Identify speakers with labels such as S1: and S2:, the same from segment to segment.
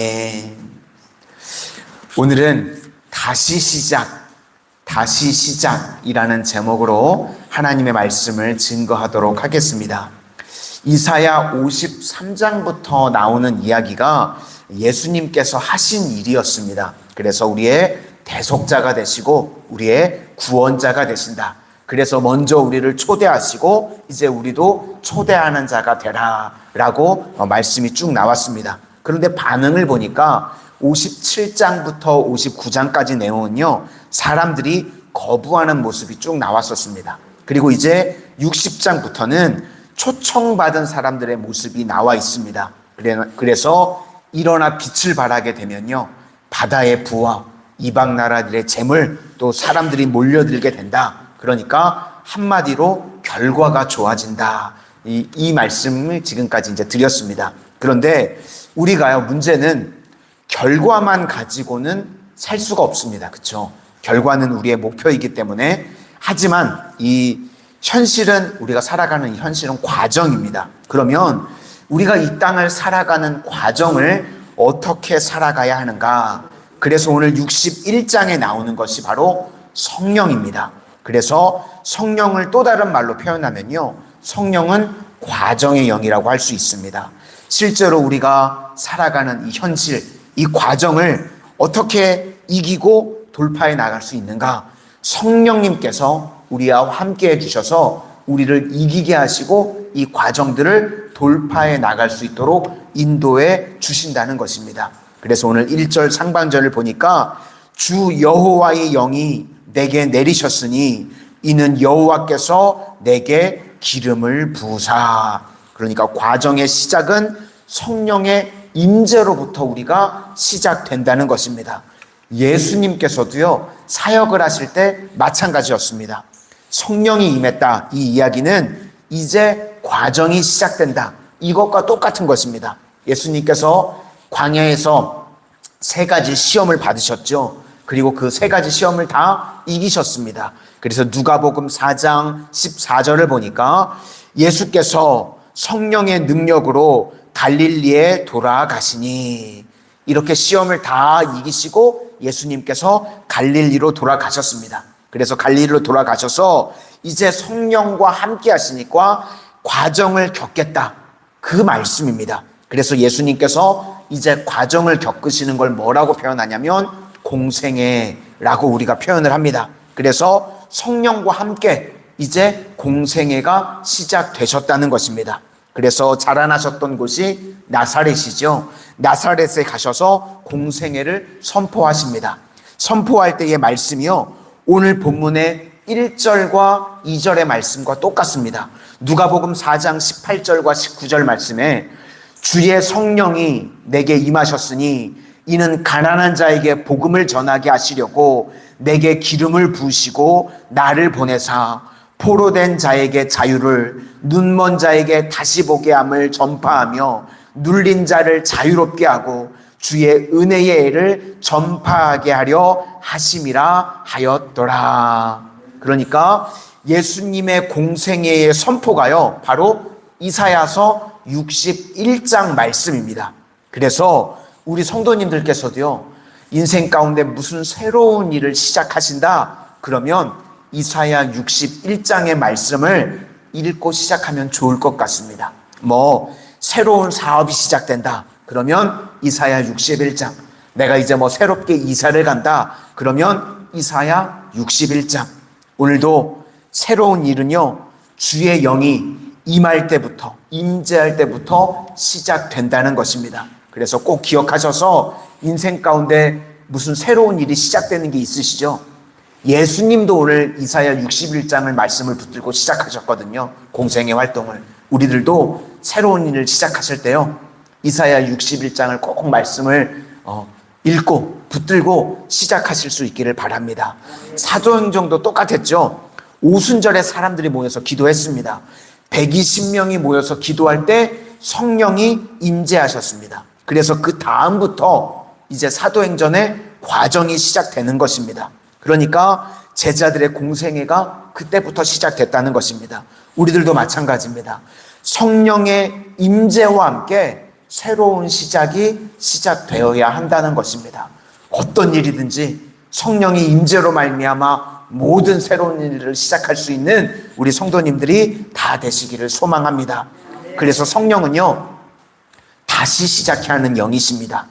S1: 예. 오늘은 다시 시작, 다시 시작이라는 제목으로 하나님의 말씀을 증거하도록 하겠습니다. 이사야 53장부터 나오는 이야기가 예수님께서 하신 일이었습니다. 그래서 우리의 대속자가 되시고 우리의 구원자가 되신다. 그래서 먼저 우리를 초대하시고 이제 우리도 초대하는 자가 되라 라고 말씀이 쭉 나왔습니다. 그런데 반응을 보니까 57장부터 59장까지 내용은요, 사람들이 거부하는 모습이 쭉 나왔었습니다. 그리고 이제 60장부터는 초청받은 사람들의 모습이 나와 있습니다. 그래서 일어나 빛을 발하게 되면요, 바다의 부와 이방 나라들의 재물 또 사람들이 몰려들게 된다. 그러니까 한마디로 결과가 좋아진다. 이, 이 말씀을 지금까지 이제 드렸습니다. 그런데 우리가요, 문제는 결과만 가지고는 살 수가 없습니다. 그쵸? 결과는 우리의 목표이기 때문에 하지만 이 현실은 우리가 살아가는 이 현실은 과정입니다. 그러면 우리가 이 땅을 살아가는 과정을 어떻게 살아가야 하는가? 그래서 오늘 61장에 나오는 것이 바로 성령입니다. 그래서 성령을 또 다른 말로 표현하면요. 성령은 과정의 영이라고 할 수 있습니다. 실제로 우리가 살아가는 이 현실, 이 과정을 어떻게 이기고 돌파해 나갈 수 있는가? 성령님께서 우리와 함께 해주셔서 우리를 이기게 하시고 이 과정들을 돌파해 나갈 수 있도록 인도해 주신다는 것입니다. 그래서 오늘 1절 상반절을 보니까 주 여호와의 영이 내게 내리셨으니 이는 여호와께서 내게 기름을 부사. 그러니까 과정의 시작은 성령의 임재로부터 우리가 시작된다는 것입니다. 예수님께서도요, 사역을 하실 때 마찬가지였습니다. 성령이 임했다. 이 이야기는 이제 과정이 시작된다. 이것과 똑같은 것입니다. 예수님께서 광야에서 세 가지 시험을 받으셨죠. 그리고 그 세 가지 시험을 다 이기셨습니다. 그래서 누가복음 4장 14절을 보니까 예수께서 성령의 능력으로 갈릴리에 돌아가시니 이렇게 시험을 다 이기시고 예수님께서 갈릴리로 돌아가셨습니다. 그래서 갈릴리로 돌아가셔서 이제 성령과 함께 하시니까 과정을 겪겠다. 그 말씀입니다. 그래서 예수님께서 이제 과정을 겪으시는 걸 뭐라고 표현하냐면 공생애라고 우리가 표현을 합니다. 그래서 성령과 함께 이제 공생애가 시작되셨다는 것입니다. 그래서 자라나셨던 곳이 나사렛이죠. 나사렛에 가셔서 공생애를 선포하십니다. 선포할 때의 말씀이요. 오늘 본문의 1절과 2절의 말씀과 똑같습니다. 누가복음 4장 18절과 19절 말씀에 주의 성령이 내게 임하셨으니 이는 가난한 자에게 복음을 전하게 하시려고 내게 기름을 부으시고 나를 보내사 포로 된 자에게 자유를 눈먼 자에게 다시 보게 함을 전파하며 눌린 자를 자유롭게 하고 주의 은혜의 애를 전파하게 하려 하심이라 하였더라. 그러니까 예수님의 공생애의 선포가요, 바로 이사야서 61장 말씀입니다. 그래서 우리 성도님들께서도요, 인생 가운데 무슨 새로운 일을 시작하신다? 그러면 이사야 61장의 말씀을 읽고 시작하면 좋을 것 같습니다. 뭐, 새로운 사업이 시작된다. 그러면 이사야 61장. 내가 이제 뭐 새롭게 이사를 간다. 그러면 이사야 61장. 오늘도 새로운 일은요, 주의 영이 임할 때부터, 임재할 때부터 시작된다는 것입니다. 그래서 꼭 기억하셔서 인생 가운데 무슨 새로운 일이 시작되는 게 있으시죠? 예수님도 오늘 이사야 61장을 말씀을 붙들고 시작하셨거든요. 공생의 활동을. 우리들도 새로운 일을 시작하실 때요. 이사야 61장을 꼭 말씀을 어, 읽고 붙들고 시작하실 수 있기를 바랍니다. 사도행정도 똑같았죠. 오순절에 사람들이 모여서 기도했습니다. 120명이 모여서 기도할 때 성령이 임재하셨습니다. 그래서 그 다음부터 이제 사도행전의 과정이 시작되는 것입니다. 그러니까 제자들의 공생애가 그때부터 시작됐다는 것입니다. 우리들도 마찬가지입니다. 성령의 임재와 함께 새로운 시작이 시작되어야 한다는 것입니다. 어떤 일이든지 성령의 임재로 말미암아 모든 새로운 일을 시작할 수 있는 우리 성도님들이 다 되시기를 소망합니다. 그래서 성령은요 다시 시작해야 하는 영이십니다.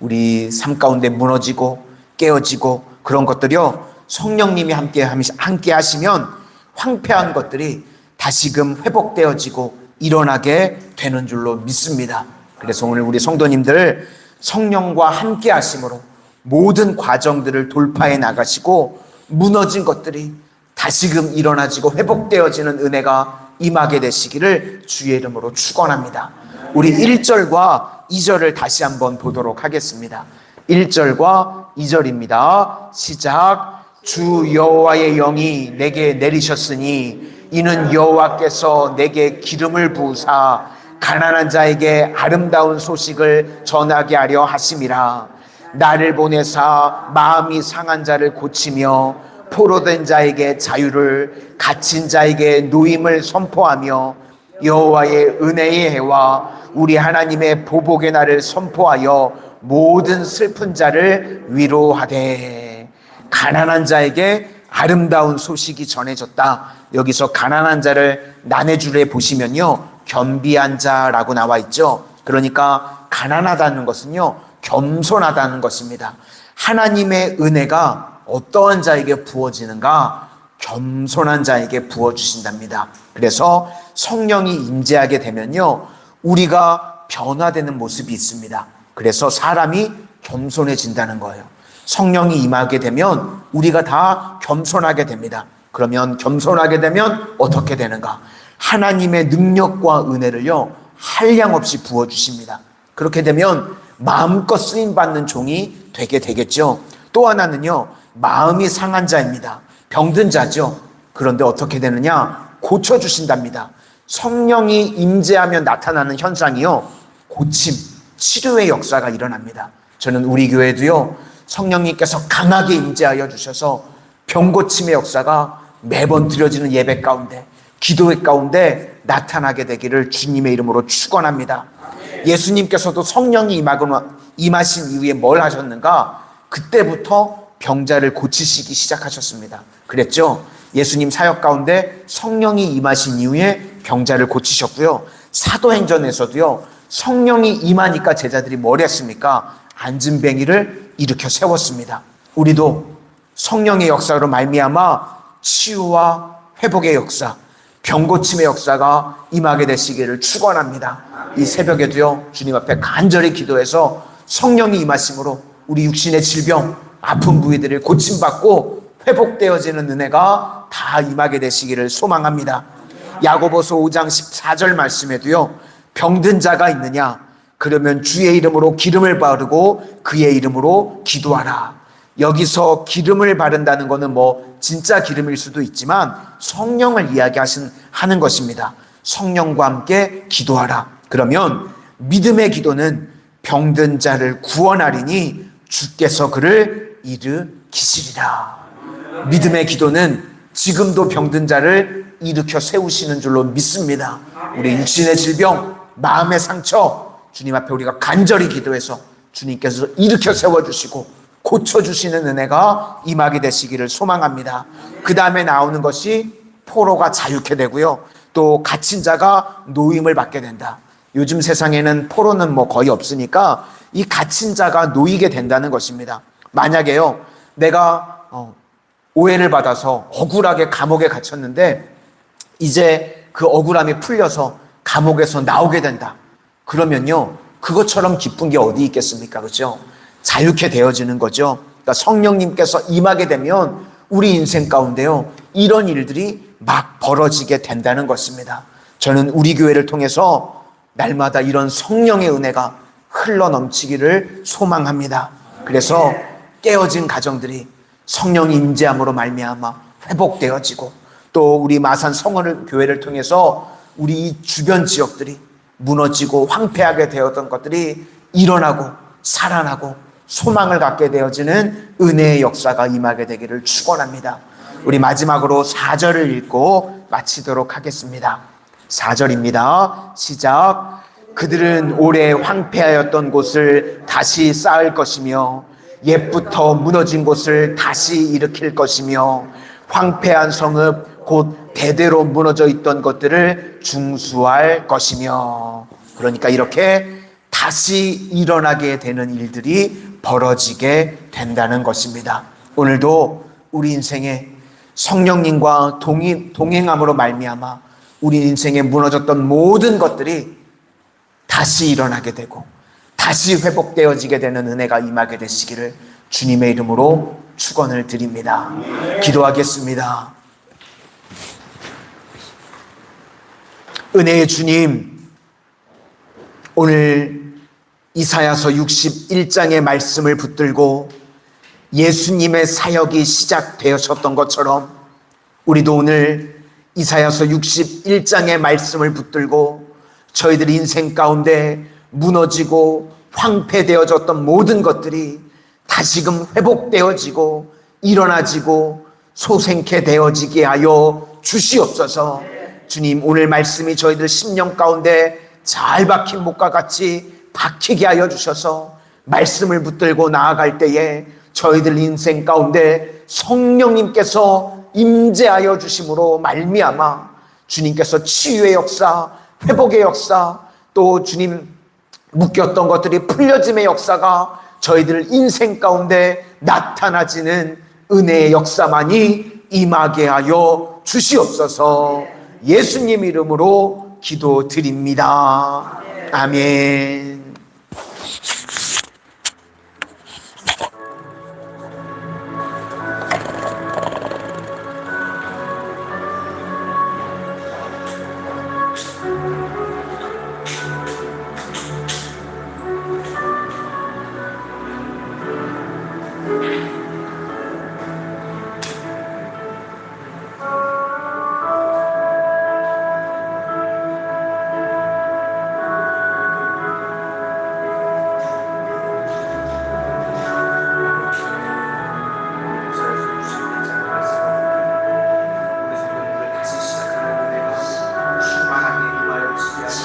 S1: 우리 삶 가운데 무너지고 깨어지고 그런 것들이요 성령님이 함께 함께 하시면 황폐한 것들이 다시금 회복되어지고 일어나게 되는 줄로 믿습니다. 그래서 오늘 우리 성도님들 성령과 함께 하심으로 모든 과정들을 돌파해 나가시고 무너진 것들이 다시금 일어나지고 회복되어지는 은혜가 임하게 되시기를 주의 이름으로 축원합니다. 우리 1절과 2절을 다시 한번 보도록 하겠습니다. 1절과 2절입니다. 시작. 주 여호와의 영이 내게 내리셨으니 이는 여호와께서 내게 기름을 부으사 가난한 자에게 아름다운 소식을 전하게 하려 하심이라. 나를 보내사 마음이 상한 자를 고치며 포로된 자에게 자유를 갇힌 자에게 노임을 선포하며 여호와의 은혜의 해와 우리 하나님의 보복의 날을 선포하여 모든 슬픈 자를 위로하되 가난한 자에게 아름다운 소식이 전해졌다. 여기서 가난한 자를 나눠주래 보시면요. 겸비한 자라고 나와 있죠. 그러니까 가난하다는 것은요. 겸손하다는 것입니다. 하나님의 은혜가 어떠한 자에게 부어지는가? 겸손한 자에게 부어주신답니다. 그래서 성령이 임재하게 되면요. 우리가 변화되는 모습이 있습니다. 그래서 사람이 겸손해진다는 거예요. 성령이 임하게 되면 우리가 다 겸손하게 됩니다. 그러면 겸손하게 되면 어떻게 되는가? 하나님의 능력과 은혜를요, 한량없이 부어주십니다. 그렇게 되면 마음껏 쓰임받는 종이 되게 되겠죠. 또 하나는요, 마음이 상한 자입니다. 병든 자죠. 그런데 어떻게 되느냐? 고쳐주신답니다. 성령이 임재하면 나타나는 현상이요, 고침, 치료의 역사가 일어납니다. 저는 우리 교회도요, 성령님께서 강하게 임재하여 주셔서 병고침의 역사가 매번 드려지는 예배 가운데, 기도의 가운데 나타나게 되기를 주님의 이름으로 축원합니다. 예수님께서도 성령이 임하신 이후에 뭘 하셨는가? 그때부터 병자를 고치시기 시작하셨습니다. 그랬죠? 예수님 사역 가운데 성령이 임하신 이후에 병자를 고치셨고요. 사도행전에서도요. 성령이 임하니까 제자들이 뭘 했습니까? 앉은 뱅이를 일으켜 세웠습니다. 우리도 성령의 역사로 말미암아 치유와 회복의 역사, 병고침의 역사가 임하게 되시기를 축원합니다. 이 새벽에도요 주님 앞에 간절히 기도해서 성령이 임하심으로 우리 육신의 질병, 아픈 부위들을 고침받고 회복되어지는 은혜가 다 임하게 되시기를 소망합니다. 야고보서 5장 14절 말씀에도요 병든 자가 있느냐 그러면 주의 이름으로 기름을 바르고 그의 이름으로 기도하라. 여기서 기름을 바른다는 것은 뭐 진짜 기름일 수도 있지만 성령을 이야기하신 하는 것입니다. 성령과 함께 기도하라. 그러면 믿음의 기도는 병든 자를 구원하리니 주께서 그를 일으키시리라. 믿음의 기도는 지금도 병든 자를 일으켜 세우시는 줄로 믿습니다. 우리 육신의 질병, 마음의 상처, 주님 앞에 우리가 간절히 기도해서 주님께서 일으켜 세워주시고 고쳐주시는 은혜가 임하게 되시기를 소망합니다. 그 다음에 나오는 것이 포로가 자유케 되고요. 또 갇힌 자가 노임을 받게 된다. 요즘 세상에는 포로는 뭐 거의 없으니까 이 갇힌 자가 놓이게 된다는 것입니다. 만약에요, 내가 어, 오해를 받아서 억울하게 감옥에 갇혔는데 이제 그 억울함이 풀려서 감옥에서 나오게 된다. 그러면요, 그것처럼 기쁜 게 어디 있겠습니까? 그죠? 자유케 되어지는 거죠. 그러니까 성령님께서 임하게 되면 우리 인생 가운데요, 이런 일들이 막 벌어지게 된다는 것입니다. 저는 우리 교회를 통해서 날마다 이런 성령의 은혜가 흘러 넘치기를 소망합니다. 그래서 깨어진 가정들이 성령이 임재함으로 말미암아 회복되어지고 또 우리 마산 성원을 교회를 통해서 우리 주변 지역들이 무너지고 황폐하게 되었던 것들이 일어나고 살아나고 소망을 갖게 되어지는 은혜의 역사가 임하게 되기를 축원합니다. 우리 마지막으로 4절을 읽고 마치도록 하겠습니다. 4절입니다. 시작. 그들은 오래 황폐하였던 곳을 다시 쌓을 것이며 옛부터 무너진 곳을 다시 일으킬 것이며 황폐한 성읍 곧 대대로 무너져 있던 것들을 중수할 것이며 그러니까 이렇게 다시 일어나게 되는 일들이 벌어지게 된다는 것입니다. 오늘도 우리 인생에 성령님과 동행, 동행함으로 말미암아 우리 인생에 무너졌던 모든 것들이 다시 일어나게 되고 다시 회복되어지게 되는 은혜가 임하게 되시기를 주님의 이름으로 축원을 드립니다. 기도하겠습니다. 은혜의 주님, 오늘 이사야서 61장의 말씀을 붙들고 예수님의 사역이 시작되셨던 것처럼 우리도 오늘 이사야서 61장의 말씀을 붙들고 저희들 인생 가운데 무너지고 황폐되어졌던 모든 것들이 다시금 회복되어지고 일어나지고 소생케 되어지게 하여 주시옵소서. 주님 오늘 말씀이 저희들 심령 가운데 잘 박힌 목과 같이 박히게 하여 주셔서 말씀을 붙들고 나아갈 때에 저희들 인생 가운데 성령님께서 임재하여 주심으로 말미암아 주님께서 치유의 역사, 회복의 역사, 또 주님 묶였던 것들이 풀려짐의 역사가 저희들 인생 가운데 나타나지는 은혜의 역사만이 임하게 하여 주시옵소서 예수님 이름으로 기도드립니다. 아멘.